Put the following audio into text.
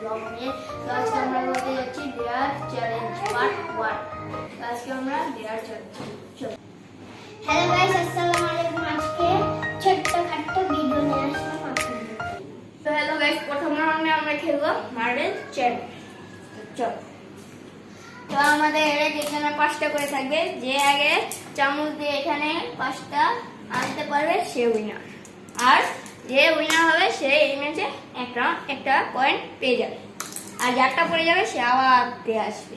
Blog নিয়ে। তো আজকে আমরা করতে যাচ্ছি ডেয়ার চ্যালেঞ্জ পার্ট ওয়ান আজকে আমরা ডেয়ার চ্যালেঞ্জ হ্যালো গাইস আসসালামু আলাইকুম। আজকে ছোট্ট খাট্ট ভিডিও নিয়ে আসলাম আপনাদের তো হ্যালো গাইস প্রথম রাউন্ডে আমরা খেলব মার্বেল চ্যালেঞ্জ চল। তো আমাদের এখানে পাঁচটা করে থাকবে যে আগে চামচ দিয়ে এখানে পাঁচটা আনতে পারবে সে উইনার আর যে উইনার হবে, সে এই ম্যাচে একটা একটা পয়েন্ট পেয়ে যাবে আর যারটা পড়ে যাবে, সে আবার পেয়ে আসবে